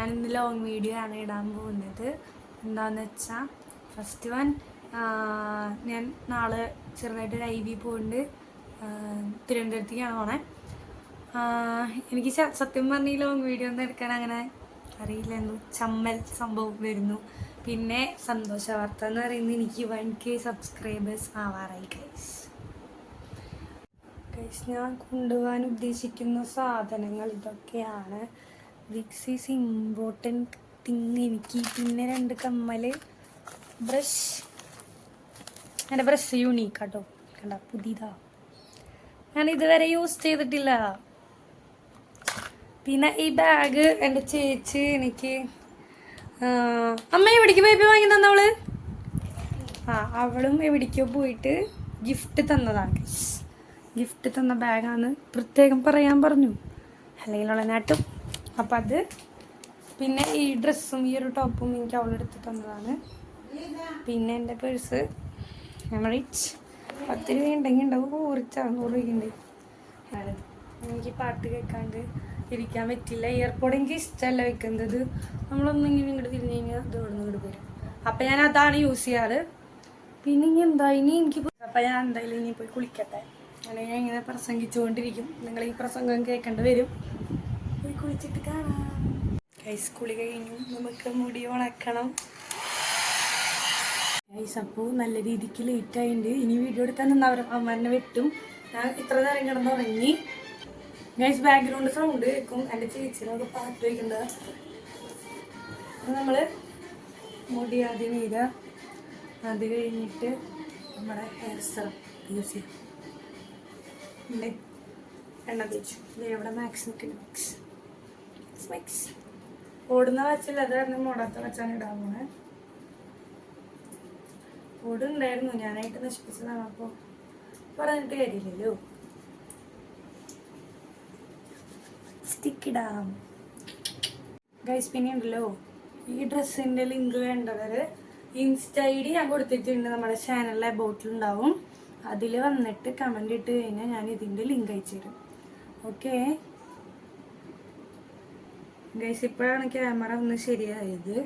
ഞാൻ ഇന്ന് long video ആണ് ഇടാൻ പോകുന്നത്. എന്താന്ന് വെച്ചാൽ ഫസ്റ്റ് വൺ ഞാൻ നാളെ ചെറുതായിട്ട് ഒരു ഐ വി പോകുന്നുണ്ട് തിരുവനന്തപുരത്തേക്കാണ് പോണേ. എനിക്ക് സത്യം പറഞ്ഞ ഈ ലോങ് വീഡിയോ ഒന്നും എടുക്കാൻ അങ്ങനെ അറിയില്ലായിരുന്നു ചമ്മൽ സംഭവം വരുന്നു. പിന്നെ സന്തോഷ വാർത്ത എന്ന് പറയുന്നത് എനിക്ക് വൺ കെ സബ്സ്ക്രൈബേഴ്സ് ആവാറായി ഗൈസ് ഗൈസ് ഞാൻ കൊണ്ടുപോകാൻ ഉദ്ദേശിക്കുന്ന സാധനങ്ങൾ ഇതൊക്കെയാണ്. ദിസ് ഈസ് ഇമ്പോർട്ടന്റ് തിങ് എനിക്ക്. പിന്നെ രണ്ട് കമ്മൽ ബ്രഷ് എന്റെ ബ്രഷ് യൂണീക്ക് കേട്ടോ കണ്ട പുതിയതാ. ഞാൻ ഇതുവരെ യൂസ് ചെയ്തിട്ടില്ല. പിന്നെ ഈ ബാഗ് എന്റെ ചേച്ചി എനിക്ക് അമ്മ എവിടേക്ക് ബേബി വാങ്ങി തന്നവൾ ആ അവളും എവിടേക്കോ പോയിട്ട് ഗിഫ്റ്റ് തന്നതാണ്. ഗിഫ്റ്റ് തന്ന ബാഗാണ് പ്രത്യേകം പറയാൻ പറഞ്ഞു. അല്ലെങ്കിൽ ഉള്ളനാട്ടും അപ്പം അത് പിന്നെ ഈ ഡ്രസ്സും ഈ ഒരു ടോപ്പും എനിക്ക് അവളെടുത്ത് തന്നതാണ്. പിന്നെ എന്റെ പേഴ്സ് റിച്ച് പത്ത് രൂപ ഉണ്ടെങ്കിൽ ഉണ്ടാവും കുറച്ച് അറുന്നൂറ് രൂപയുണ്ട്. എനിക്ക് പാട്ട് കേൾക്കാണ്ട് ഇരിക്കാൻ പറ്റില്ല. ഇയർപോഡ് എനിക്ക് ഇഷ്ടമല്ല വെക്കുന്നത്. നമ്മളൊന്നെങ്കിലും ഇങ്ങോട്ട് തിരിഞ്ഞു കഴിഞ്ഞാൽ ഇത് ഇവിടെ ഇങ്ങോട്ട് വരും അപ്പം ഞാൻ അതാണ് യൂസ് ചെയ്യാറ്. പിന്നെ ഇനി എന്താ? ഇനി എനിക്ക് അപ്പം ഞാൻ എന്തായാലും ഇനി പോയി കുളിക്കട്ടെ. അല്ലെങ്കിൽ ഞാൻ ഇങ്ങനെ പ്രസംഗിച്ചുകൊണ്ടിരിക്കും. നിങ്ങൾ ഈ പ്രസംഗം കേൾക്കേണ്ടി വരും. പോയി കുളിച്ചിട്ട് കാണാം ഹൈസ്കൂളിൽ കഴിഞ്ഞു. നമുക്ക് മുടി ഉണക്കണം. ഗൈസ് അപ്പോൾ നല്ല രീതിക്ക് ലേറ്റ് ആയിട്ടുണ്ട് ഇനി വീഡിയോ എടുക്കാൻ നിന്നവർ അമ്മനെ വെട്ടും. ഞാൻ ഇത്ര നേരം കിടന്നുറങ്ങി. ഗൈസ് ബാക്ക്ഗ്രൗണ്ട് സൗണ്ട് കേൾക്കും. എന്റെ ചേച്ചിനോട് പാട്ട് വയ്ക്കുന്നത് നമ്മൾ മുടി ആദ്യം ചെയ്ത അത് കഴിഞ്ഞിട്ട് നമ്മുടെ ഹെയർ സ്റ്റൈൽ യൂസ് ചെയ്യാം എണ്ണ തേച്ചു. ദേ എവിടെ മാക്സ് നിൽക്കുന്നു മാക്സ് മാക്സ് ഓടുന്ന വച്ചില്ല. അത് കാരണം മുടാത്ത വച്ചാണ് ഇടാൻ പോണേ. ഓടുണ്ടായിരുന്നു. ഞാനായിട്ട് നശിപ്പിച്ചതാണ് അപ്പോൾ പറഞ്ഞിട്ട് കാര്യമില്ലല്ലോ. സ്റ്റിക്ക് ഇടാം. ഗൈസ് പിന്നെ ഉണ്ടല്ലോ ഈ ഡ്രസ്സിന്റെ ലിങ്ക് വേണ്ടവർ ഇൻസ്റ്റ ഐ ഡി ഞാൻ കൊടുത്തിട്ടുണ്ട്. നമ്മുടെ ചാനലിലെ ബോട്ടിലുണ്ടാവും അതിൽ വന്നിട്ട് കമന്റ് ഇട്ട് കഴിഞ്ഞാൽ ഞാൻ ഇതിന്റെ ലിങ്ക് അയച്ചു തരും ഓക്കെ ഗൈസ് ഇപ്പോഴാണ് ക്യാമറ ഒന്ന് ശരിയായത്.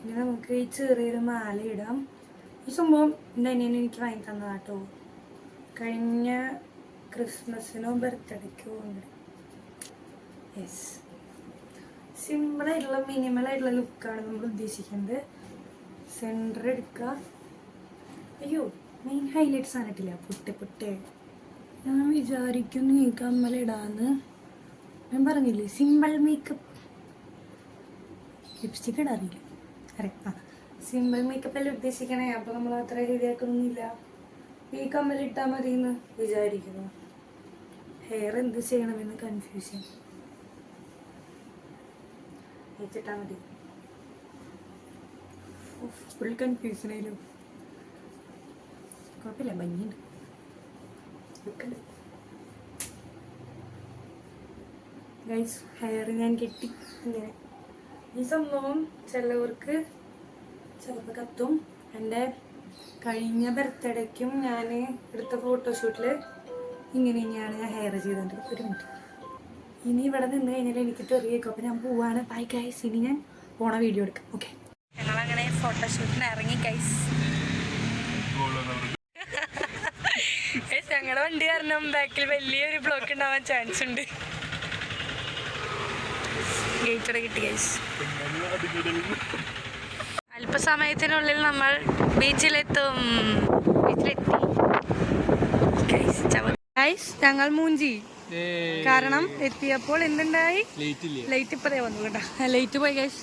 ഇനി നമുക്ക് ഈ ചെറിയൊരു മാല ഇടാം. ഈ സംഭവം എന്റെ അനിയൻ എനിക്ക് വാങ്ങി തന്നതാട്ടോ. കഴിഞ്ഞ ക്രിസ്മസിനോ ബർത്ത്ഡേക്കോ ഉണ്ട്. യെസ് സിമ്പിളായിട്ടുള്ള മിനിമലായിട്ടുള്ള ലുക്കാണ് നമ്മൾ ഉദ്ദേശിക്കുന്നത്. സെന്റർ എടുക്കുക. അയ്യോ മെയിൻ ഹൈലൈറ്റ്സ് ആണിട്ടില്ല? പൊട്ടെ പൊട്ടെ. ഞാൻ വിചാരിക്കുന്നു എനിക്ക് അമ്മലിടാന്ന് ഞാൻ പറഞ്ഞില്ലേ സിമ്പിൾ മേക്കപ്പ് ലിപ്സ്റ്റിക് ഇടാറില്ല അറേ ആ. സിമ്പിൾ മേക്കപ്പ് അല്ലേ ഉദ്ദേശിക്കണേ? അപ്പോൾ നമ്മൾ അത്ര ഹെവിയാക്കൊന്നുമില്ല ഈ കമ്മലിട്ടാൽ മതി എന്ന് വിചാരിക്കുന്നു. ഹെയർ എന്ത് ചെയ്യണമെന്ന് കൺഫ്യൂഷൻ വെച്ചിട്ടാൽ മതി. ഫുൾ കൺഫ്യൂഷൻ ആയാലും കുഴപ്പമില്ല ഭംഗിയുണ്ട്. ലുക്കുണ്ട് ഗൈസ് ഹെയർ ഞാൻ കെട്ടി. ഇങ്ങനെ. ഈ സംഭവം ചിലവർക്ക് ചിലപ്പോൾ കത്തും എന്റെ കഴിഞ്ഞ ബർത്ത്ഡേക്കും ഞാൻ എടുത്ത ഫോട്ടോഷൂട്ടിൽ ഇങ്ങനെ ഇങ്ങനെയാണ് ഞാൻ ഹെയർ ചെയ്തത് ഒരു മിനിറ്റ് ഇനി ഇവിടെ നിന്ന് കഴിഞ്ഞാൽ എനിക്ക് തെറിയേക്കും. അപ്പോൾ ഞാൻ പോവാണ്. ബൈ ഗൈസ് ഇനി ഞാൻ പോണ വീഡിയോ എടുക്കാം. ഓക്കെ ഞങ്ങളങ്ങനെ ഫോട്ടോഷൂട്ടിന് ഇറങ്ങി ഗൈസ് ഞങ്ങളുടെ വണ്ടി കാരണം ബാക്കിൽ വലിയൊരു ബ്ലോക്ക് ഉണ്ടാവാൻ ചാൻസ് ഉണ്ട്. ഗേറ്റോടെ കിട്ടി ഗൈസ് അല്പസമയത്തിനുള്ളിൽ നമ്മൾ ബീച്ചിലെത്തും. ബീച്ചിലെത്തി. ഗൈസ് ഞങ്ങൾ മൂഞ്ചി. കാരണം എത്തിയപ്പോൾ എന്തുണ്ടായി? ലൈറ്റ് ഇപ്പതേ വന്നു കേട്ടോ. ലൈറ്റ് പോയി ഗൈസ്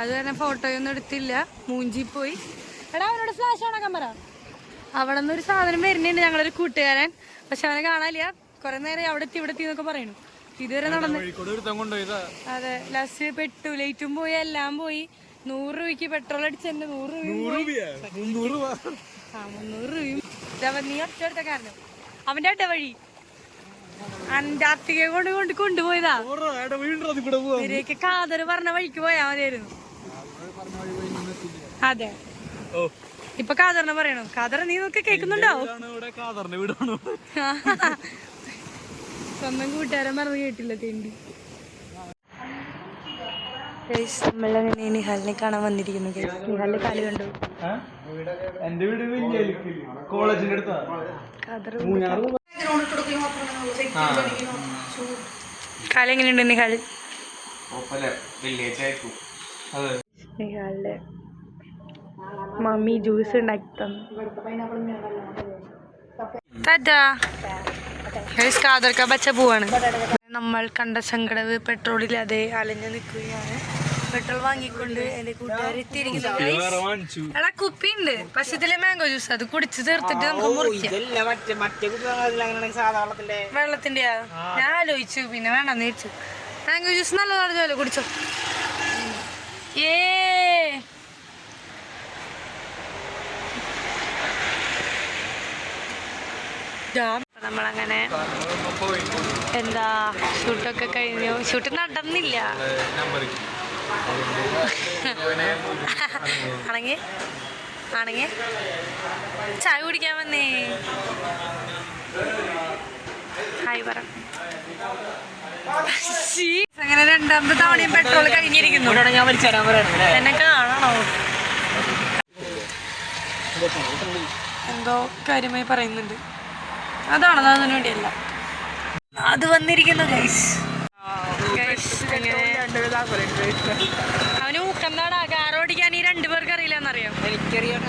അത് തന്നെ ഫോട്ടോയൊന്നും എടുത്തില്ല. മൂഞ്ചി പോയി. എടാ അവനോട് ഫ്ലാഷ് ഓണാക്കാൻ പറ അവിടെ നിന്ന് ഒരു സാധനം വരുന്നുണ്ട് ഞങ്ങളൊരു കൂട്ടുകാരൻ. പക്ഷെ അവനെ കാണാനില്ല. കുറെ നേരം അവിടെ എത്തി ഇവിടെ എത്തി എന്നൊക്കെ പറയണു ഇതുവരെ നടന്ന് അതെ ലാസ്റ്റ് പെട്ടു ലൈറ്റും പോയി എല്ലാം പോയി. നൂറ് രൂപയ്ക്ക് പെട്രോൾ അടിച്ചെന്നെ നൂറ് രൂപ. ആ മുന്നൂറ് രൂപയും. ഇതവ നീ ഒറ്റ കാരണം. അവന്റെ അട്ട വഴി. അന്റാർട്ടിക കൊണ്ട് കൊണ്ട് കൊണ്ടുപോയതാ. ഇവരെയൊക്കെ കാതറ് പറഞ്ഞ വഴിക്ക് പോയാ മതിയായിരുന്നു. അതെ. ഇപ്പൊ കാതറിനെ പറയണു? കാതറ നീ നോക്കി കേൾക്കുന്നുണ്ടോ? സ്വന്തം കൂട്ടുകാരൻ പറഞ്ഞ് കേട്ടില്ല തേണ്ടി. നമ്മളങ്ങനെ നിഹാലിനെ കാണാൻ വന്നിരിക്കുന്നു. നിഹാലിന്റെ കാൽ കണ്ടു? എന്റെ വീട് കോളേജിന്റെ കാൽ എങ്ങനെയുണ്ട് നിഹാൽ അതെ. നിഹാലിന്റെ മമ്മി ജ്യൂസ് ഉണ്ടാക്കി തന്നു. ഗൈസ് കാതർക്ക പോവാണ്. നമ്മൾ കണ്ട സങ്കടവ് പെട്രോളില്ലാതെ അലഞ്ഞു നിൽക്കുകയാണ്. പെട്രോൾ വാങ്ങിക്കൊണ്ട് എന്റെ കൂട്ടുകാർ തിരികെ ഉണ്ട് എടാ കുപ്പിയുണ്ട്. പക്ഷെ ഇതിലെ മാംഗോ ജ്യൂസ് അത് കുടിച്ച് തീർത്തിട്ട് നമുക്ക് മുറിക്കാം. വെള്ളത്തിന്റെ ഞാൻ ആലോചിച്ചു പിന്നെ വേണ്ടെന്ന് വെച്ചു മാംഗോ ജ്യൂസ് നല്ലതാണ് ചോല കുടിച്ചോ? ഏ. നമ്മളങ്ങനെ എന്താ ഷൂട്ടൊക്കെ കഴിഞ്ഞു. ഷൂട്ട് നടന്നില്ല. ആണെങ്കിൽ ആണെങ്കിൽ ചായ കുടിക്കാൻ വന്നേ. ഹായ് പറ. അങ്ങനെ രണ്ടാമത്തെ തവണയും പെട്രോൾ കഴിഞ്ഞിരിക്കുന്നു. എന്നെ കാണണോ? എന്തോ കാര്യമായി പറയുന്നുണ്ട്. അതാണോ അതിനു വേണ്ടിയല്ല. അത് വന്നിരിക്കുന്നു ഗൈസ് അവന് ഊക്കന്താടാ കാറോടിക്കാൻ ഈ രണ്ടുപേർക്ക് അറിയില്ല എന്നറിയാം എനിക്കറിയാം.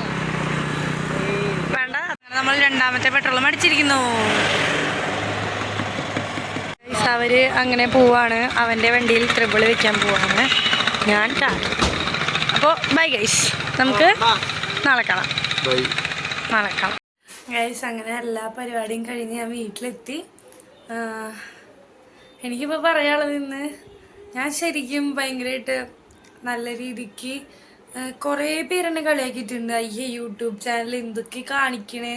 വേണ്ട. നമ്മൾ രണ്ടാമത്തെ പെട്രോൾ അടിച്ചിരിക്കുന്നു അവർ അങ്ങനെ പോവാണ്. അവന്റെ വണ്ടിയിൽ ട്രിബിൾ വെക്കാൻ പോവാണ്. ഞാൻ കാർ അപ്പോൾ ബൈ ഗൈസ് നമുക്ക് നാളെ കാണാം. നാളെ കാണാം. ഗൈസ് അങ്ങനെ എല്ലാ പരിപാടിയും കഴിഞ്ഞ് ഞാൻ വീട്ടിലെത്തി. എനിക്കിപ്പോൾ പറയാനുള്ളത് ഇന്ന് ഞാൻ ശരിക്കും ഭയങ്കരമായിട്ട് നല്ല രീതിക്ക് കുറേ പേരെന്നെ കളിയാക്കിയിട്ടുണ്ട്. അയ്യേ യൂട്യൂബ് ചാനൽ എന്തൊക്കെ കാണിക്കണേ?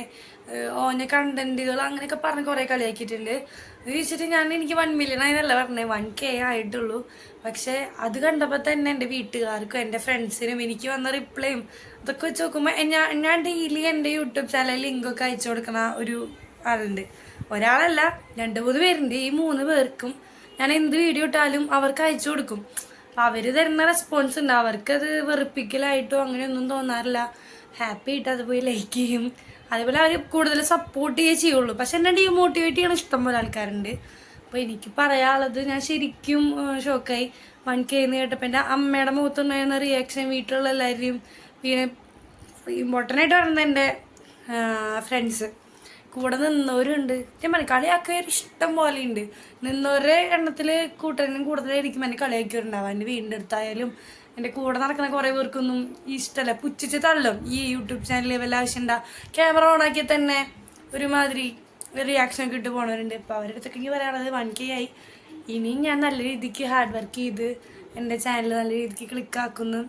ഓന കണ്ടന്റുകൾ അങ്ങനെയൊക്കെ പറഞ്ഞ് കുറേ കളിയാക്കിയിട്ടുണ്ട്. അത് ചോദിച്ചിട്ട് ഞാൻ എനിക്ക് വൺ മില്യൺ ആയിരുന്നല്ല പറഞ്ഞത് വൺ കെ ആയിട്ടുള്ളൂ. പക്ഷേ അത് കണ്ടപ്പോൾ തന്നെ എന്റെ വീട്ടുകാർക്കും എന്റെ ഫ്രണ്ട്സിനും എനിക്ക് വന്ന റിപ്ലൈയും അതൊക്കെ വെച്ച് നോക്കുമ്പോൾ ഞാൻ ഞാൻ ഡെയിലി എന്റെ യൂട്യൂബ് ചാനൽ ലിങ്കൊക്കെ അയച്ചു കൊടുക്കുന്ന ഒരു ആളുണ്ട്. ഒരാളല്ല രണ്ട് മൂന്ന് പേരുണ്ട്. ഈ മൂന്ന് പേർക്കും ഞാൻ എന്ത് വീഡിയോ ഇട്ടാലും അവർക്ക് അയച്ചു കൊടുക്കും. അവർ തരുന്ന റെസ്പോൺസ് ഉണ്ട്. അവർക്കത് വെറുപ്പിക്കലായിട്ടോ അങ്ങനെയൊന്നും തോന്നാറില്ല. ഹാപ്പി ആയിട്ട് അത് പോയി ലൈക്ക് ചെയ്യും. അതേപോലെ അവർ കൂടുതൽ സപ്പോർട്ട് ചെയ്യേ ചെയ്യുള്ളൂ. പക്ഷെ എന്നെ ഡീമോട്ടിവേറ്റ് ചെയ്യണ ഇഷ്ടംപോലെ ആൾക്കാരുണ്ട്. അപ്പോൾ എനിക്ക് പറയാനുള്ളത് ഞാൻ ശരിക്കും ഷോക്കായി വൺ കെ എന്ന് കേട്ടപ്പോൾ എന്റെ അമ്മയുടെ മുഖത്തുണ്ടായിരുന്ന റിയാക്ഷൻ വീട്ടിലുള്ള എല്ലാവരെയും പിന്നെ ഇമ്പോർട്ടന്റ് ആയിട്ട് പറയുന്നത് എന്റെ ഫ്രണ്ട്സ് കൂടെ നിന്നവരുണ്ട്. ഞാൻ പറഞ്ഞു കളിയാക്കിയവർ ഇഷ്ടം പോലെ ഉണ്ട് നിന്നവരുടെ എണ്ണത്തിൽ കൂട്ടനും കൂടുതലായിരിക്കും എന്നെ കളിയാക്കിയവരുണ്ടാവും എന്റെ വീടിന്റെ അടുത്തായാലും എന്റെ കൂടെ നടക്കുന്ന കുറേ പേർക്കൊന്നും ഇഷ്ടമല്ല പുച്ഛിച്ച് തള്ളും. ഈ യൂട്യൂബ് ചാനലിൽ വല്ല ആവശ്യമുണ്ടാ ക്യാമറ ഓൺ ആക്കി തന്നെ ഒരുമാതിരി റിയാക്ഷൻ ഒക്കെ ഇട്ട് പോണവരുണ്ട്. ഇപ്പോൾ അവരുടെ അടുത്തൊക്കെ പറയാനുള്ളത് വൺ കെ ആയി. ഇനിയും ഞാൻ നല്ല രീതിക്ക് ഹാർഡ് വർക്ക് ചെയ്ത് എന്റെ ചാനൽ നല്ല രീതിക്ക് ക്ലിക്കാക്കുന്നു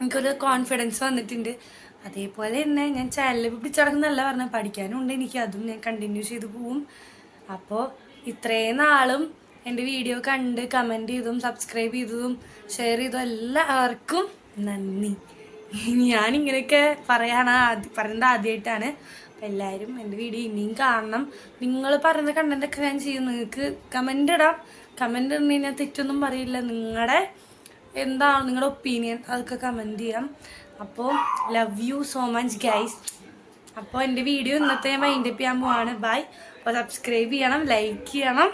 എനിക്കൊരു കോൺഫിഡൻസ് വന്നിട്ടുണ്ട്. അതേപോലെ തന്നെ ഞാൻ ചാനൽ പിടിച്ചടക്കുന്നല്ല പറഞ്ഞ പഠിക്കാനും ഉണ്ട് എനിക്ക് അതും ഞാൻ കണ്ടിന്യൂ ചെയ്തു പോവും. അപ്പോൾ ഇത്രയും നാളും എന്റെ വീഡിയോ കണ്ട് കമന്റ് ചെയ്തതും സബ്സ്ക്രൈബ് ചെയ്തതും ഷെയർ ചെയ്തതും എല്ലാവർക്കും നന്ദി. ഞാനിങ്ങനെയൊക്കെ പറയാണ് ആദ്യ പറയുന്നത് ആദ്യമായിട്ടാണ് അപ്പം എല്ലാവരും എന്റെ വീഡിയോ ഇനിയും കാണണം. നിങ്ങൾ പറയുന്ന കണ്ടന്റൊക്കെ ഞാൻ ചെയ്യും. നിങ്ങൾക്ക് കമന്റ് ഇടാം. കമന്റ് ഇടുന്ന കഴിഞ്ഞാൽ തെറ്റൊന്നും പറയില്ല. നിങ്ങളുടെ എന്താണ് നിങ്ങളുടെ ഒപ്പീനിയൻ അതൊക്കെ കമന്റ് ചെയ്യാം. അപ്പോൾ love you so much guys അപ്പോൾ എന്റെ വീഡിയോ ഇന്നത്തെ ഞാൻ വൈൻഡപ്പ് ചെയ്യാൻ പോവാണ്. ബൈ അപ്പോൾ സബ്സ്ക്രൈബ് ചെയ്യണം ലൈക്ക് ചെയ്യണം.